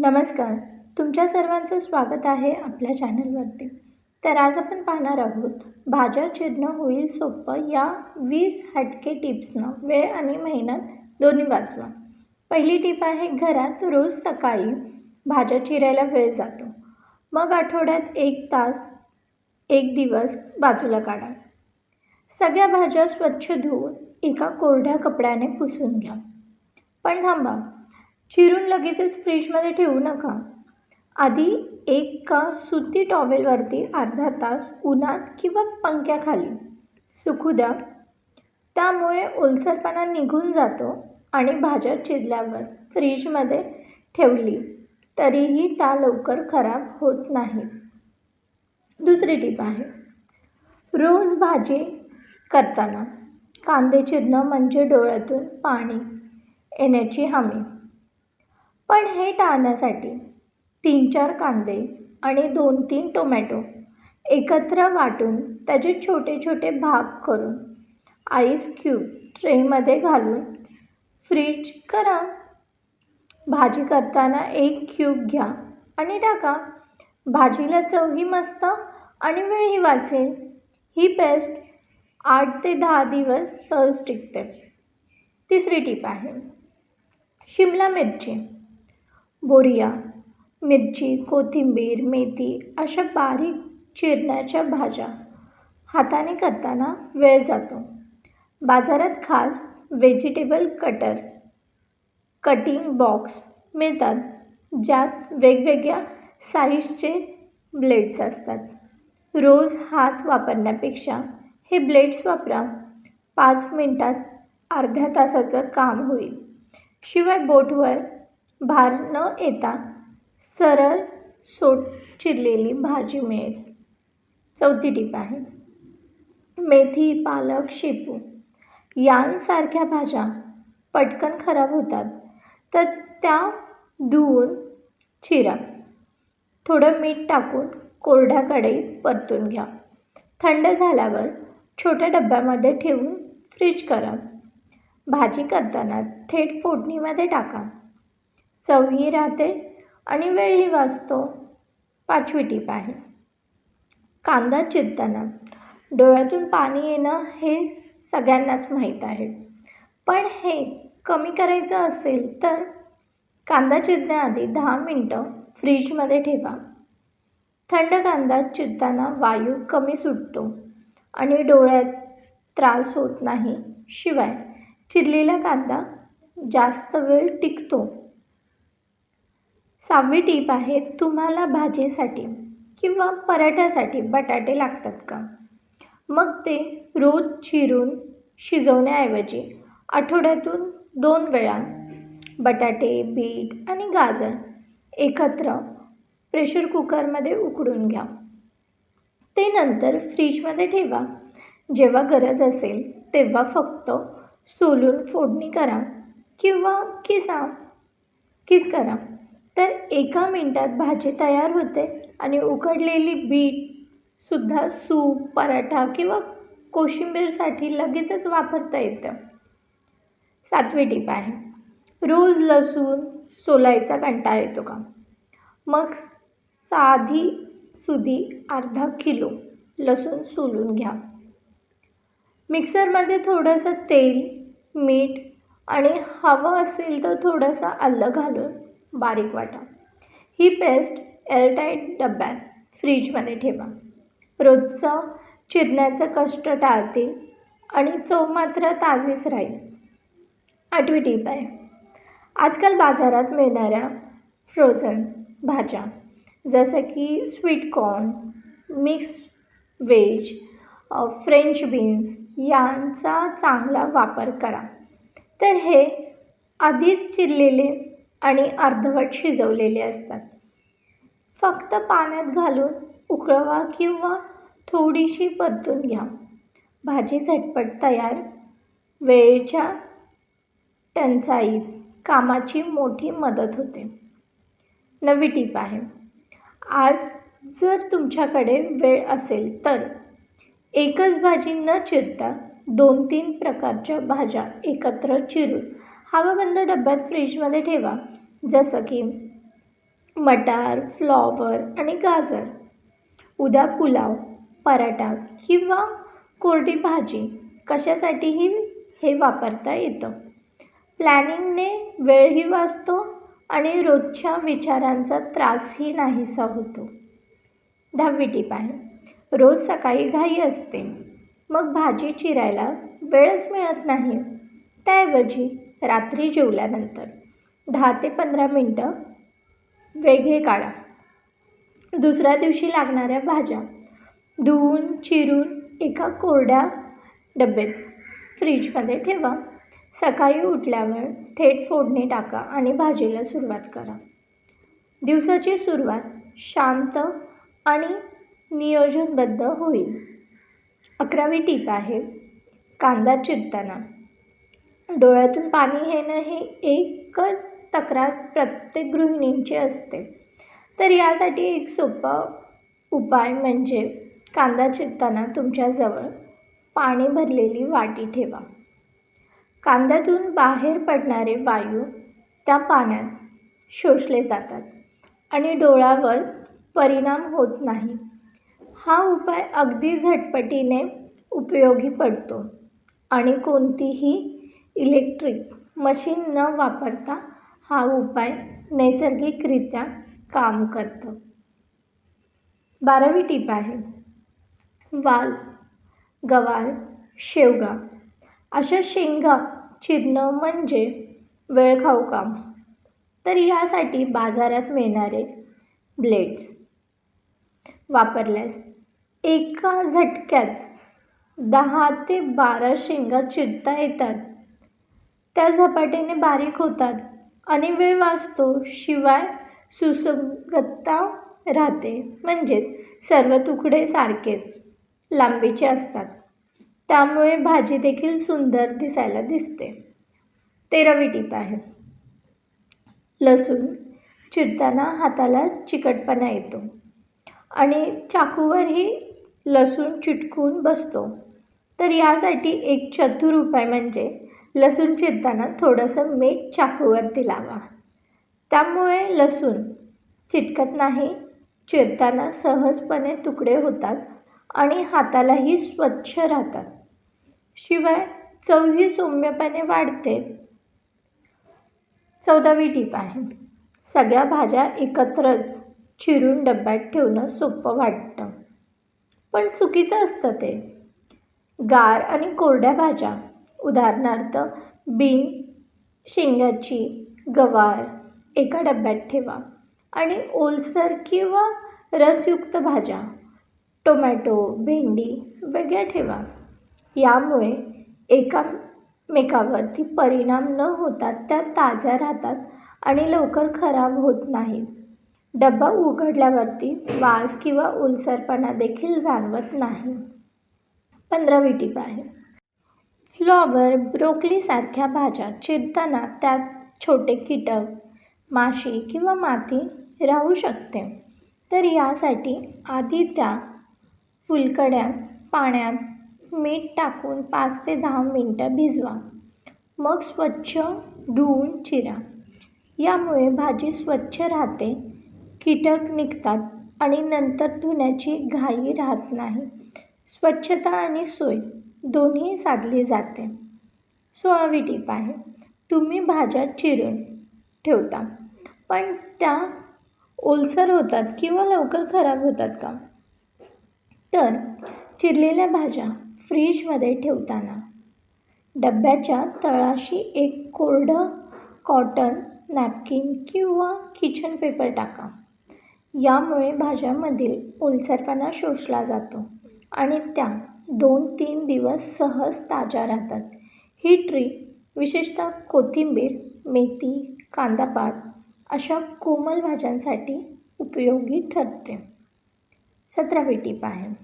नमस्कार. तुमच्या सर्वांचं स्वागत आहे आपल्या चॅनलवरती. तर आज आपण पाहणार आहोत भाज्या चिरणं होईल सोपं या वीस हटके टिप्सनं. वेळ आणि मेहनत दोन्ही वाचवा. पहिली टीप आहे घरात रोज सकाळी भाज्या चिरायला वेळ जातो. मग आठवड्यात एक तास एक दिवस बाजूला काढा. सगळ्या भाज्या स्वच्छ धुवून एका कोरड्या कपड्याने पुसून घ्या. पण थांबा चिरून लगेचच फ्रीजमध्ये ठेवू नका. आधी एक का सुती टॉवेलवरती अर्धा तास उन्हात किंवा पंख्याखाली सुकू द्या. त्यामुळे ओलसरपणा निघून जातो आणि भाज्या चिरल्यावर फ्रीजमध्ये ठेवली तरीही त्या लवकर खराब होत नाही. दुसरी टीप आहे. रोज भाजी करताना कांदे चिरणं म्हणजे डोळ्यातून पाणी येण्याची हमी. पण हे टाळण्यासाठी तीन चार कांदे आणि दोन तीन टोमॅटो एकत्र वाटून त्याचे छोटे छोटे भाग करून आईस क्यूब ट्रेमध्ये घालून फ्रीज करा. भाजी करताना एक क्यूब घ्या आणि टाका. भाजीला चवही मस्त आणि वेळही वाचेल. ही पेस्ट आठ ते दहा दिवस सहज टिकते. तिसरी टीप आहे. शिमला मिरची. बोरिया मिरची कोथिंबीर मेथी अशा बारीक चिरण्याच्या भाज्या हाताने करताना वेळ जातो. बाजारात खास व्हेजिटेबल कटर्स कटिंग बॉक्स मिळतात ज्यात वेगवेगळ्या साईजचे ब्लेड्स असतात. रोज हात वापरण्यापेक्षा हे ब्लेड्स वापरा. पाच मिनटात अर्ध्या तासाचं काम होईल. शिवाय बोटवर भार न येता सरळ सोट चिरलेली भाजी मिळेल. चौथी टीप आहे. मेथी पालक शेपू यांसारख्या भाज्या पटकन खराब होतात तर त्या धुवून चिरा. थोडं मीठ टाकून कोरड्या कढईत परतून घ्या. थंड झाल्यावर छोट्या डब्यामध्ये ठेवून फ्रीज करा. भाजी करताना थेट फोडणीमध्ये टाका. चवही राहते आणि वेळही वाचतो. पाचवी टीप आहे. कांदा चिरताना. डोळ्यातून पाणी येणं हे सगळ्यांनाच माहीत आहे. पण हे कमी करायचं असेल तर कांदा चिरण्याआधी दहा मिनटं फ्रीजमध्ये ठेवा. थंड कांदा चिरताना वायू कमी सुटतो आणि डोळ्यात त्रास होत नाही. शिवाय चिरलेला कांदा जास्त वेळ टिकतो. सहावी टीप आहे तुम्हाला भाजीसाठी किंवा पराठ्यासाठी बटाटे लागतात का? मग ते रोज चिरून शिजवण्याऐवजी आठवड्यातून दोन वेळा बटाटे बीट आणि गाजर एकत्र प्रेशर कुकरमध्ये उकडून घ्या. ते नंतर फ्रीजमध्ये ठेवा. जेव्हा गरज असेल तेव्हा फक्त सोलून फोडणी करा किंवा किसा किस करा. तर एका मिनटात भाजी तयार होते आणि उकडलेली बीटसुद्धा सूप पराठा किंवा कोशिंबीरसाठी लगेचच वापरता येतं. सातवी टीप आहे. रोज लसूण सोलायचा कंटाळा येतो का? मग साधी सुधी अर्धा किलो लसूण सोलून घ्या. मिक्सरमध्ये थोडंसं तेल मीठ आणि हवं असेल तर थोडंसं आलं घालून बारीक वाटा. ही पेस्ट एअरटाईट डब्यात फ्रीजमध्ये ठेवा. रोजचं चिरण्याचं कष्ट टाळतील आणि चव मात्र ताजीच राहील. आठवी टीप आहे. आजकाल बाजारात मिळणाऱ्या फ्रोझन भाज्या जसं की sweet corn mix veg French beans यांचा चांगला वापर करा. तर हे आधीच चिरलेले आणि अर्धवट शिजवलेले असतात. फक्त पाण्यात घालून उकळवा किंवा थोडीशी परतून घ्या. भाजी झटपट तयार. वेळेच्या टंचाईत कामाची मोठी मदत होते. नवी टीप आहे. आज जर तुमच्याकडे वेळ असेल तर एकच भाजी न चिरता दोन तीन प्रकारच्या भाज्या एकत्र चिरून हवाबंद डब्यात फ्रीजमध्ये ठेवा. जसं की मटार फ्लॉवर आणि गाजर. उद्या पुलाव पराठा किंवा कोरडी भाजी कशासाठीही हे वापरता येतं. प्लॅनिंगने वेळही वाचतो आणि रोजच्या विचारांचा त्रासही नाहीसा होतो. दहावी टीप आहे. रोज सकाळी घाई असते. मग भाजी चिरायला वेळच मिळत नाही. त्याऐवजी रात्री जेवल्यानंतर दहा ते पंधरा मिनटं वेगळे काढा. दुसऱ्या दिवशी लागणाऱ्या भाज्या धुवून चिरून एका कोरड्या डब्यात फ्रीजमध्ये ठेवा. सकाळी उठल्यावर थेट फोडणी टाका आणि भाजीला सुरुवात करा. दिवसाची सुरुवात शांत आणि नियोजनबद्ध होईल. अकरावी टीप आहे कांदा चिरताना. डोळ्यातून पाणी येणं हे एकच तक्रार प्रत्येक गृहिणींची असते. तर यासाठी एक सोपा उपाय म्हणजे कांदा चिरताना तुमच्याजवळ पाणी भरलेली वाटी ठेवा. कांद्यातून बाहेर पडणारे वायू त्या पाण्यात शोषले जातात आणि डोळ्यावर परिणाम होत नाही. हा उपाय अगदी झटपटीने उपयोगी पडतो आणि कोणतीही इलेक्ट्रिक मशीन न वापरता हा उपाय नैसर्गिकरित्या काम करतं. बारावी टीप आहे. वाल गवार शेवगा अशा शेंगा चिरणं म्हणजे वेळखाऊ काम. तर यासाठी बाजारात मिळणारे ब्लेड्स वापरल्यास एका झटक्यात दहा ते बारा शेंगा चिरता येतात. त्या झपाट्याने बारीक होतात आणि वेळ वाचतो शिवाय सुसंगतता राहते. म्हणजेच सर्व तुकडे सारखेच लांबीचे असतात. त्यामुळे भाजी देखील सुंदर दिसायला दिसते. तेरावी टीप आहे. लसूण चिरताना हाताला चिकटपणा येतो आणि चाकूवरही लसूण चिटकून बसतो. तर यासाठी एक चतुर उपाय म्हणजे लसूण चिरताना थोडंसं मीठ चाकूवर दिलावा त्यामुळे लसूण चिटकत नाही चिरताना सहजपणे तुकडे होतात आणि हातालाही स्वच्छ राहतात. शिवाय चवही सौम्यपणे वाढते. चौदावी टीप आहे. सगळ्या भाज्या एकत्रच चिरून डब्यात ठेवणं सोपं वाटतं. पण चुकीचं असतं ते. गार आणि कोरड्या भाज्या उदाहरणार्थ बीन शेंगाची गवार एका डब्यात ठेवा आणि ओलसर किंवा रसयुक्त भाज्या टोमॅटो भेंडी वेगळ्या ठेवा. यामुळे एकामेकावरती परिणाम न होता त्या ताज्या राहतात आणि लवकर खराब होत नाहीत. डब्बा उघडल्यावरती वास किंवा ओलसरपणा देखील जाणवत नाही. पंधरावी टीप आहे. फ्लॉवर ब्रोकलीसारख्या भाज्या चिरताना त्यात छोटे कीटक माशी किंवा माती राहू शकते. तर यासाठी आधी त्या फुलकड्या पाण्यात मीठ टाकून पाच ते दहा मिनटं भिजवा. मग स्वच्छ धुवून चिरा. यामुळे भाजी स्वच्छ राहते कीटक निघतात आणि नंतर धुण्याची घाई राहत नाही. स्वच्छता आणि सोय. दोन्ही साधली जाते. सोळावी टीप आहे तुम्ही भाज्या चिरून ठेवता पण त्या ओलसर होतात किंवा लवकर खराब होतात का? तर चिरलेल्या भाज्या फ्रीजमध्ये ठेवताना डब्याच्या तळाशी एक कोरडं कॉटन नॅपकिन किंवा किचन पेपर टाका. यामुळे भाज्यामधील ओलसरपणा शोषला जातो आणि त्या दोन तीन दिवस सहज ताज्या राहतात. ही ट्री विशेषतः कोथिंबीर मेथी कांदापात अशा कोमल भाज्यांसाठी उपयोगी ठरते. सतरावी टीप आहे.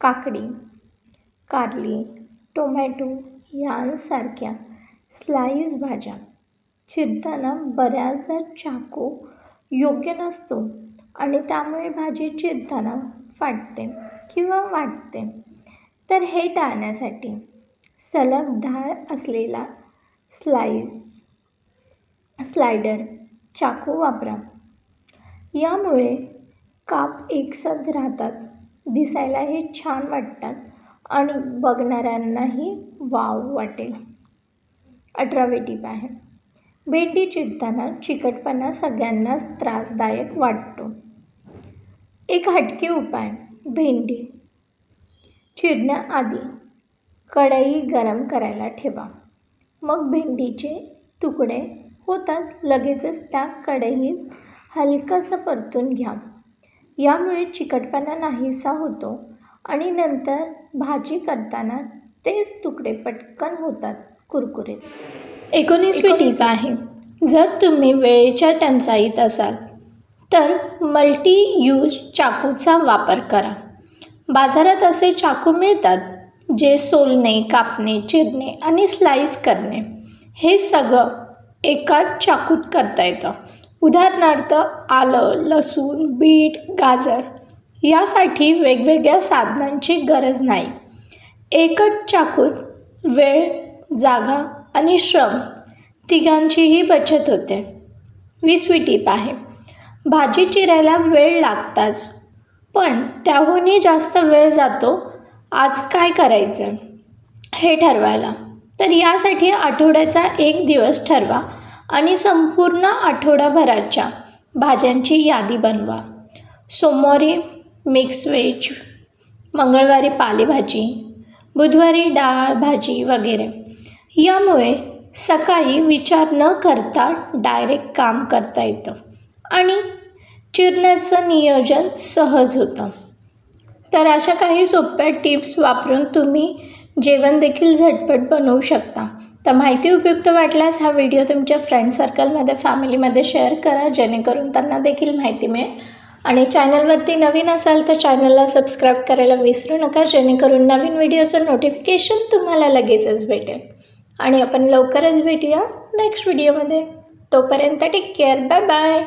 काकडी कारली टोमॅटो यांसारख्या स्लाईस भाज्या. चिरताना बऱ्याचदा चाकू योग्य नसतो आणि त्यामुळे भाजी चिरताना फाटते किंवा वाटते. तर हे टाळण्यासाठी सलग धार असलेला स्लाईस स्लायडर चाकू वापरा. यामुळे काप एकसाथ राहतात दिसायलाही छान वाटतात आणि बघणाऱ्यांनाही वाव वाटेल. अठरा टीप आहे भेंडी चिरताना चिकटपणा सगळ्यांनाच त्रासदायक वाटतो. एक हटके उपाय भेंडी. चिरण्याआधी कढई गरम करायला ठेवा. मग भेंडीचे तुकडे होताच लगेचच त्या कढईत हलकंसं परतून घ्या. यामुळे चिकटपणा नाहीसा होतो आणि नंतर भाजी करताना तेच तुकडे पटकन होतात कुरकुरीत. एकोणीसवी टीप आहे. जर तुम्ही वेळेच्या टंचाईत असाल तर मल्टी यूज चाकूचा वापर करा. बाजारात असे चाकू मिळतात जे सोलणे कापणे चिरणे आणि स्लाईस करणे. हे सगळं एकाच चाकूत करता येतं. उदाहरणार्थ आलं लसूण बीट गाजर यासाठी वेगवेगळ्या साधनांची गरज नाही. एकच चाकूत वेळ जागा आणि श्रम तिघांचीही बचत होते. वीसवी टीप आहे. भाजी चिरायला वेळ लागताच पण त्याहूनही जास्त वेळ जातो आज काय करायचं? हे ठरवायला. तर यासाठी आठवड्याचा एक दिवस ठरवा आणि संपूर्ण आठवडाभराच्या भाज्यांची यादी बनवा. सोमवारी मिक्स व्हेज मंगळवारी पालेभाजी बुधवारी डाळ भाजी वगैरे. यामुळे सकाळी विचार न करता डायरेक्ट काम करता येतं. आणि चिरण्याचं नियोजन सहज होतं. तर अशा काही सोप्या टिप्स वापरून तुम्ही जेवण देखील झटपट बनवू शकता. तर माहिती उपयुक्त वाटल्यास हा व्हिडिओ तुमच्या फ्रेंड सर्कलमध्ये फॅमिलीमध्ये शेअर करा जेणेकरून त्यांना देखील माहिती मिळेल. आणि चॅनलवरती नवीन असाल तर चॅनलला सबस्क्राईब करायला विसरू नका जेणेकरून नवीन व्हिडिओचं नोटिफिकेशन तुम्हाला लगेचच भेटेल. आणि आपण लवकरच भेटूया नेक्स्ट व्हिडिओमध्ये तोपर्यंत टेक केअर बाय बाय